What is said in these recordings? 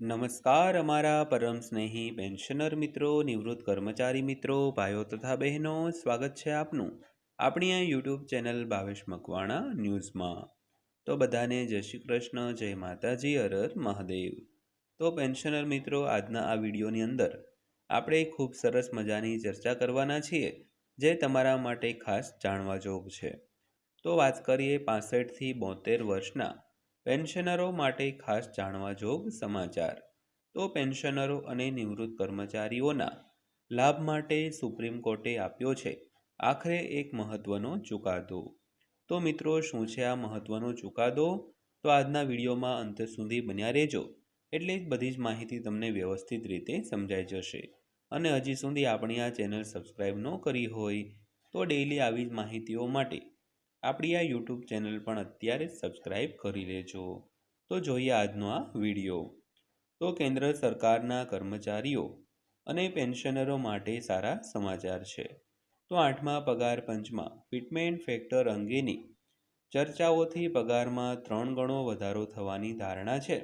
નમસ્કાર અમારા પરમ સ્નેહી પેન્શનર મિત્રો, નિવૃત્ત કર્મચારી મિત્રો, ભાઈઓ તથા બહેનો, સ્વાગત છે આપનું આપણી આ યુટ્યુબ ચેનલ ભાવેશ મકવાણા ન્યૂઝમાં. તો બધાને જય શ્રી કૃષ્ણ, જય માતાજી અરર મહાદેવ. તો પેન્શનર મિત્રો, આજના આ વિડીયોની અંદર આપણે ખૂબ સરસ મજાની ચર્ચા કરવાના છીએ જે તમારા માટે ખાસ જાણવા જોગ છે. તો વાત કરીએ પાસઠથી બોતેર વર્ષના પેન્શનરો માટે ખાસ જાણવા જોગ સમાચાર. તો પેન્શનરો અને નિવૃત્ત કર્મચારીઓના લાભ માટે સુપ્રીમ કોર્ટે આપ્યો છે. આખરે એક મહત્વનો ચુકાદો. તો મિત્રો, શું છે આ મહત્વનો ચુકાદો? તો આજના વિડીયોમાં અંત સુધી બન્યા રહેજો. એટલે જ બધી જ માહિતી તમને વ્યવસ્થિત રીતે સમજાઈ જશે. અને હજી સુધી આપણી આ ચેનલ સબસ્ક્રાઈબ ન કરી હોય, તો ડેઈલી આવી જ માહિતીઓ માટે આપણી આ યુટ્યુબ ચેનલ પણ અત્યારે જ સબસ્ક્રાઈબ કરી લેજો. તો જોઈએ આજનો આ વીડિયો. તો કેન્દ્ર સરકારના કર્મચારીઓ અને પેન્શનરો માટે સારા સમાચાર છે. તો આઠમા પગાર પંચમાં ફિટમેન્ટ ફેક્ટર અંગેની ચર્ચાઓથી પગારમાં ત્રણ ગણો વધારો થવાની ધારણા છે.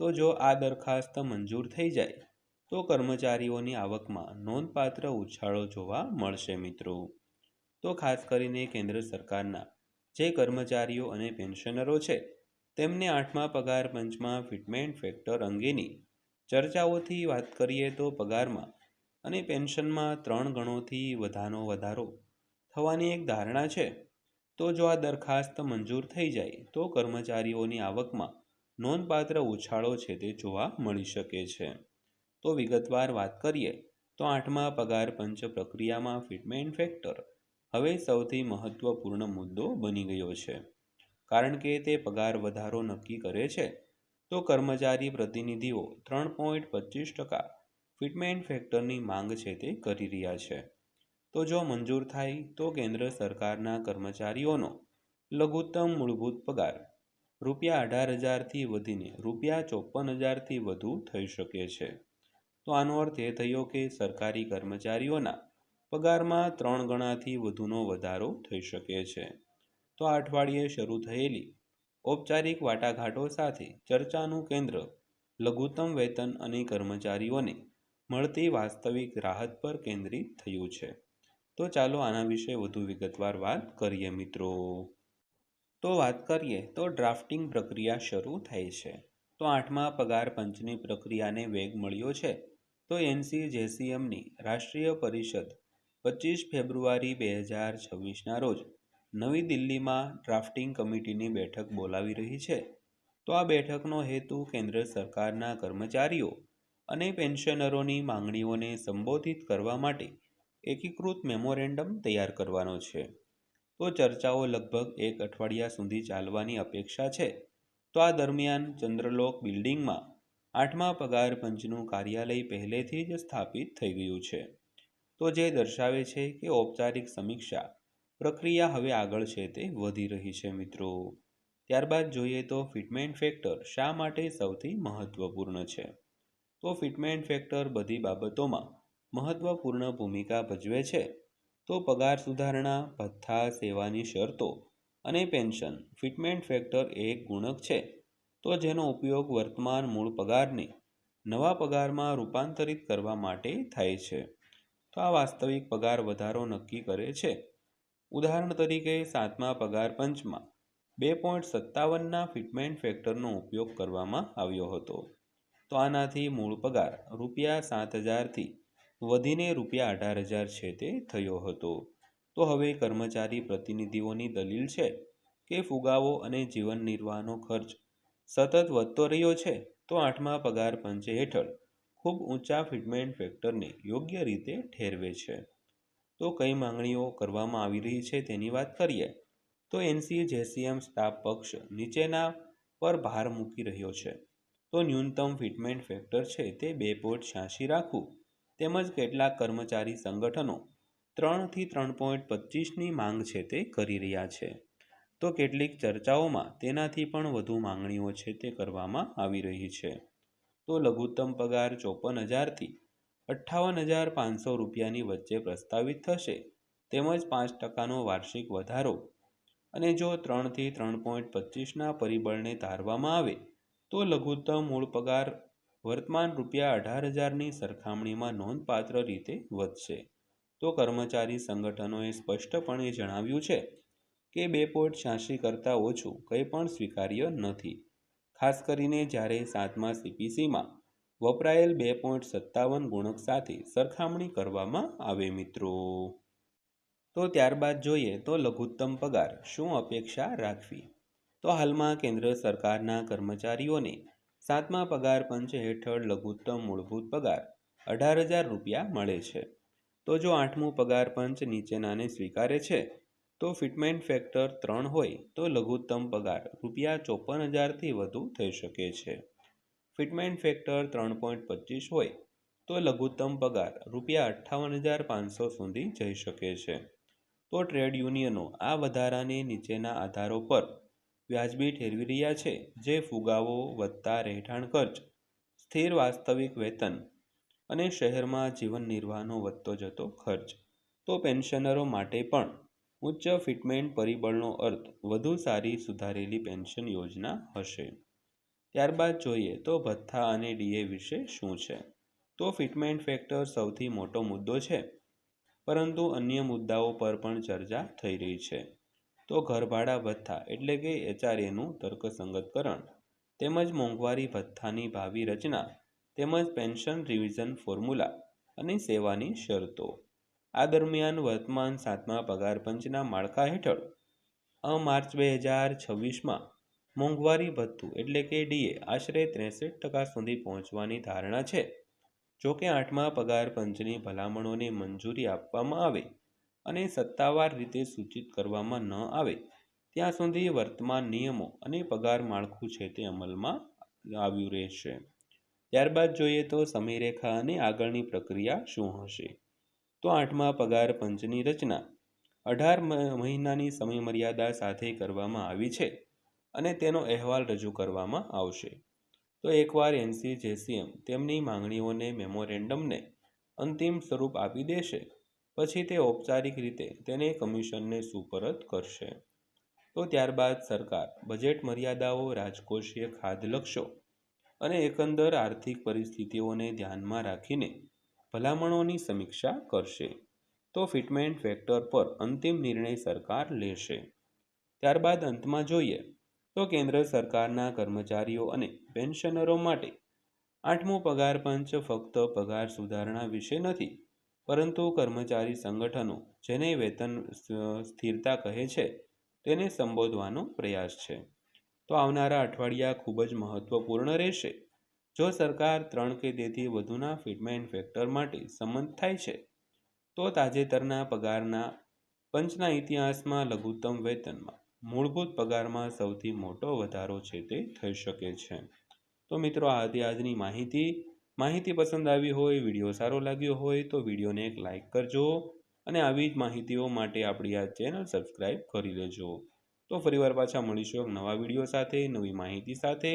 તો જો આ દરખાસ્ત મંજૂર થઈ જાય, તો કર્મચારીઓની આવકમાં નોંધપાત્ર ઉછાળો જોવા મળશે મિત્રો. તો ખાસ કરીને કેન્દ્ર સરકારના જે કર્મચારીઓ અને પેન્શનરો છે, તેમને આઠમા પગાર પંચમાં ફિટમેન્ટ ફેક્ટર અંગેની ચર્ચાઓથી વાત કરીએ તો પગારમાં અને પેન્શનમાં ત્રણ ગણોથી વધાનો વધારો થવાની એક ધારણા છે. તો જો આ દરખાસ્ત મંજૂર થઈ જાય, તો કર્મચારીઓની આવકમાં નોંધપાત્ર ઉછાળો છે તે જોવા મળી શકે છે. તો વિગતવાર વાત કરીએ, તો આઠમા પગાર પંચ પ્રક્રિયામાં ફિટમેન્ટ ફેક્ટર હવે સૌથી મહત્વપૂર્ણ મુદ્દો બની ગયો છે. કારણ કે તે પગાર વધારો નક્કી કરે છે, તો કર્મચારી પ્રતિનિધિઓ ત્રણ પોઈન્ટ પચીસ ટકા ફિટમેન્ટ ફેક્ટરની માંગ છે તે કરી રહ્યા છે. તો જો મંજૂર થાય, તો કેન્દ્ર સરકારના કર્મચારીઓનો લઘુત્તમ મૂળભૂત પગાર રૂપિયા અઢાર હજારથી વધીને રૂપિયા ચોપન હજારથી વધુ થઈ શકે છે. તો આનો અર્થ એ થયો કે સરકારી કર્મચારીઓના પગારમાં ત્રણ ગણાથી વધુનો વધારો થઈ શકે છે. તો આ અઠવાડિયે શરૂ થયેલી ઔપચારિક વાટાઘાટો સાથે ચર્ચાનું કેન્દ્ર લઘુત્તમ વેતન અને કર્મચારીઓને મળતી વાસ્તવિક રાહત પર કેન્દ્રિત થયું છે. તો ચાલો આના વિશે વધુ વિગતવાર વાત કરીએ મિત્રો. તો વાત કરીએ તો ડ્રાફ્ટિંગ પ્રક્રિયા શરૂ થઈ છે. તો આઠમા પગાર પંચની પ્રક્રિયાને વેગ મળ્યો છે. તો એનસી જેસીએમની રાષ્ટ્રીય પરિષદ પચીસ ફેબ્રુઆરી બે હજાર છવ્વીસના રોજ નવી દિલ્હીમાં ડ્રાફ્ટિંગ કમિટીની બેઠક બોલાવી રહી છે. તો આ બેઠકનો હેતુ કેન્દ્ર સરકારના કર્મચારીઓ અને પેન્શનરોની માંગણીઓને સંબોધિત કરવા માટે એકીકૃત મેમોરેન્ડમ તૈયાર કરવાનો છે. તો ચર્ચાઓ લગભગ એક અઠવાડિયા સુધી ચાલવાની અપેક્ષા છે. તો આ દરમિયાન ચંદ્રલોક બિલ્ડિંગમાં આઠમા પગાર પંચનું કાર્યાલય પહેલેથી જ સ્થાપિત થઈ ગયું છે. તો જે દર્શાવે છે કે ઔપચારિક સમીક્ષા પ્રક્રિયા હવે આગળ છે તે વધી રહી છે મિત્રો. ત્યારબાદ જોઈએ તો ફિટમેન્ટ ફેક્ટર શા માટે સૌથી મહત્વપૂર્ણ છે? તો ફિટમેન્ટ ફેક્ટર બધી બાબતોમાં મહત્વપૂર્ણ ભૂમિકા ભજવે છે. તો પગાર સુધારણા, ભથ્થા, સેવાની શરતો અને પેન્શન ફિટમેન્ટ ફેક્ટર એક ગુણક છે. તો જેનો ઉપયોગ વર્તમાન મૂળ પગારને નવા પગારમાં રૂપાંતરિત કરવા માટે થાય છે. તો આ વાસ્તવિક પગાર વધારો નક્કી કરે છે. ઉદાહરણ તરીકે સાતમા પગાર પંચમાં બે પોઈન્ટ સત્તાવનના ફિટમેન્ટ ફેક્ટરનો ઉપયોગ કરવામાં આવ્યો હતો. તો આનાથી મૂળ પગાર રૂપિયા સાત હજારથી વધીને રૂપિયા અઢાર હજાર છે તે થયો હતો. તો હવે કર્મચારી પ્રતિનિધિઓની દલીલ છે કે ફુગાવો અને જીવન નિર્વાહનો ખર્ચ સતત વધતો રહ્યો છે. તો આઠમા પગાર પંચ હેઠળ ખૂબ ઊંચા ફિટમેન્ટ ફેક્ટરને યોગ્ય રીતે ઠેરવે છે. તો કઈ માંગણીઓ કરવામાં આવી રહી છે તેની વાત કરીએ. તો એનસી જેસીએમ સ્ટાફ પક્ષ નીચેના પર ભાર મૂકી રહ્યો છે. તો ન્યૂનતમ ફિટમેન્ટ ફેક્ટર છે તે બે પોઈન્ટ છ્યાસી રાખવું. તેમજ કેટલાક કર્મચારી સંગઠનો ત્રણથી ત્રણ પોઈન્ટ પચીસની માંગ છે તે કરી રહ્યા છે. તો કેટલીક ચર્ચાઓમાં તેનાથી પણ વધુ માંગણીઓ છે તે કરવામાં આવી રહી છે. તો લઘુત્તમ પગાર ચોપન હજારથી અઠ્ઠાવન હજાર પાંચસો રૂપિયાની વચ્ચે પ્રસ્તાવિત થશે. તેમજ પાંચ ટકાનો વાર્ષિક વધારો. અને જો ત્રણથી ત્રણ પોઈન્ટ પચીસના પરિબળને ધારવામાં આવે, તો લઘુત્તમ મૂળ પગાર વર્તમાન રૂપિયા અઢાર હજારની સરખામણીમાં નોંધપાત્ર રીતે વધશે. તો કર્મચારી સંગઠનોએ સ્પષ્ટપણે જણાવ્યું છે કે બે પોઈન્ટ છ્યાસી કરતાં ઓછું કંઈ પણ સ્વીકાર્ય નથી. ખાસ કરીને જ્યારે સાતમા સીપીસીમાં વપરાયેલ બે પોઈન્ટ સત્તાવન ગુણક સાથે સરખામણી કરવામાં આવે મિત્રો. તો ત્યારબાદ જોઈએ તો લઘુત્તમ પગાર શું અપેક્ષા રાખવી? તો હાલમાં કેન્દ્ર સરકારના કર્મચારીઓને સાતમા પગાર પંચ હેઠળ લઘુત્તમ મૂળભૂત પગાર અઢાર હજાર રૂપિયા મળે છે. તો જો આઠમું પગાર પંચ નીચેનાને સ્વીકારે છે તો ફિટમેન્ટ ફેક્ટર ત્રણ હોય તો લઘુત્તમ પગાર રૂપિયા ચોપન હજારથી વધુ થઈ શકે છે. ફિટમેન્ટ ફેક્ટર ત્રણ પોઈન્ટ પચીસ હોય તો લઘુત્તમ પગાર રૂપિયા અઠ્ઠાવન હજાર પાંચસો સુધી જઈ શકે છે. તો ટ્રેડ યુનિયનો આ વધારાને નીચેના આધારો પર વ્યાજબી ઠેરવી રહ્યા છે, જે ફુગાવો વધતા રહેઠાણ ખર્ચ, સ્થિર વાસ્તવિક વેતન અને શહેરમાં જીવન નિર્વાહનો વધતો જતો ખર્ચ. તો પેન્શનરો માટે પણ ઉચ્ચ ફિટમેન્ટ પરિબળનો અર્થ વધુ સારી સુધારેલી પેન્શન યોજના હશે. ત્યારબાદ જોઈએ તો ભથ્થા અને ડીએ વિશે શું છે? તો ફિટમેન્ટ ફેક્ટર સૌથી મોટો મુદ્દો છે. પરંતુ અન્ય મુદ્દાઓ પર પણ ચર્ચા થઈ રહી છે. તો ઘરભાડા ભથ્થા એટલે કે એચઆરએનું તર્કસંગતકરણ, તેમજ મોંઘવારી ભથ્થાની ભાવિ રચના, તેમજ પેન્શન રિવિઝન ફોર્મ્યુલા અને સેવાની શરતો. આ દરમિયાન વર્તમાન સાતમા પગાર પંચના માળખા હેઠળ, અ માર્ચ બે હજાર છવ્વીસમાં, મોંઘવારી ભથ્થું એટલે કે ડીએ આશરે ત્રેસઠ ટકા સુધી પહોંચવાની ધારણા છે. જો કે આઠમા પગાર પંચની ભલામણોને મંજૂરી આપવામાં આવે અને સત્તાવાર રીતે સૂચિત કરવામાં ન આવે, ત્યાં સુધી વર્તમાન નિયમો અને પગાર માળખું છે તે અમલમાં આવ્યું રહેશે. ત્યારબાદ જોઈએ તો સમયરેખા અને આગળની પ્રક્રિયા શું હશે? તો આઠમા પગાર પંચની રચના. અઢાર મહિનાની સમયમર્યાદા સાથે કરવામાં આવી છે અને તેનો અહેવાલ રજૂ કરવામાં આવશે. તો એકવાર એનસી જેસીએમ તેમની માંગણીઓને મેમોરેન્ડમને અંતિમ સ્વરૂપ આપી દેશે, પછી તે ઔપચારિક રીતે તેને કમિશનને સુપરત કરશે. તો ત્યારબાદ સરકાર બજેટ મર્યાદાઓ, રાજકોષીય ખાધ લક્ષ્યો અને એકંદર આર્થિક પરિસ્થિતિઓને ધ્યાનમાં રાખીને ભલામણોની સમીક્ષા કરશે તો ફિટમેન્ટ ફેક્ટર પર અંતિમ નિર્ણય સરકાર લેશે. ત્યારબાદ અંતમાં જોઈએ તો કેન્દ્ર સરકારના કર્મચારીઓ અને પેન્શનરો માટે આઠમો પગાર પંચ ફક્ત પગાર સુધારણા વિશે નથી, પરંતુ કર્મચારી સંગઠનો જેને વેતન સ્થિરતા કહે છે તેને સંબોધવાનો પ્રયાસ છે. તો આવનારા અઠવાડિયા ખૂબ જ મહત્વપૂર્ણ રહેશે. જો સરકાર ત્રણ કે તેથી વધુના ફિટમેન્ટ ફેક્ટર માટે સંમત થાય છે, તો તાજેતરના પગારના પંચના ઇતિહાસમાં લઘુત્તમ વેતનમાં મૂળભૂત પગારમાં સૌથી મોટો વધારો છે તે થઈ શકે છે. તો મિત્રો, આ હતી આજની માહિતી. માહિતી પસંદ આવી હોય, વીડિયો સારો લાગ્યો હોય, તો વિડીયોને એક લાઇક કરજો અને આવી જ માહિતીઓ માટે આપણી આ ચેનલ સબસ્ક્રાઈબ કરી લેજો. તો ફરીવાર પાછા મળીશું એક નવા વીડિયો સાથે, નવી માહિતી સાથે.